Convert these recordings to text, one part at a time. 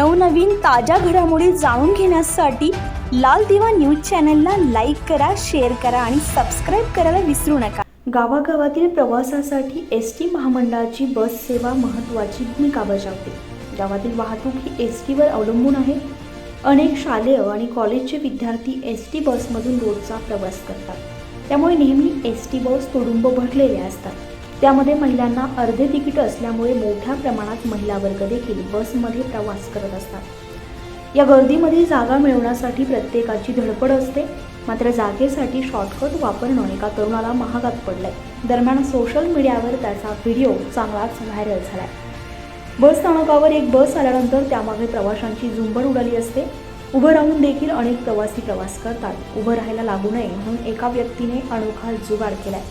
नवनवीन ताज्या घडामोडी जाणून घेण्यासाठी लाल दिवा न्यूज चॅनलला लाईक करा शेअर करा आणि सबस्क्राईब करायला विसरू नका. गावागावातील प्रवासासाठी एस टी महामंडळाची बस सेवा महत्त्वाची भूमिका बजावते. गावातील वाहतूक ही एस टीवर अवलंबून आहे. अनेक शालेय आणि कॉलेजचे विद्यार्थी एस टी बसमधून रोजचा प्रवास करतात. त्यामुळे नेहमी एस टी बस तुडुंब भरलेल्या असतात. त्यामध्ये महिलांना अर्धे तिकीट असल्यामुळे मोठ्या प्रमाणात महिला वर्ग देखील बसमध्ये प्रवास करत असतात. या गर्दीमध्ये जागा मिळवण्यासाठी प्रत्येकाची धडपड असते. मात्र जागेसाठी शॉर्टकट वापरणं एका तरुणाला महागात पडलंय. दरम्यान सोशल मीडियावर त्याचा व्हिडिओ चांगलाच व्हायरल झालाय. बस स्थानकावर एक बस आल्यानंतर त्यामागे प्रवाशांची झुंबड उडाली असते. उभं राहून देखील अनेक प्रवासी प्रवास करतात. उभं राहायला लागू नये म्हणून एका व्यक्तीने अनोखा जुगाड केलाय.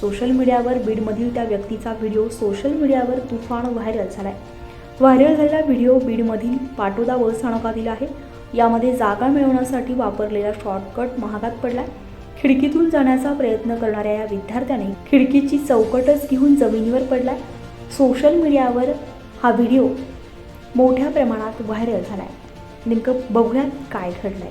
सोशल मीडियावर बीडमधील त्या व्यक्तीचा व्हिडिओ सोशल मीडियावर तुफान व्हायरल झालाय. व्हायरल झालेला व्हिडिओ बीडमधील पाटोदा बस स्थानकातील आहे. यामध्ये जागा मिळवण्यासाठी वापरलेला शॉर्टकट महागात पडलाय. खिडकीतून जाण्याचा प्रयत्न करणाऱ्या या विद्यार्थ्याने खिडकीची चौकटच घेऊन जमिनीवर पडलाय. सोशल मीडियावर हा व्हिडिओ मोठ्या प्रमाणात व्हायरल झालाय. नेमकं बघूयात काय घडलंय.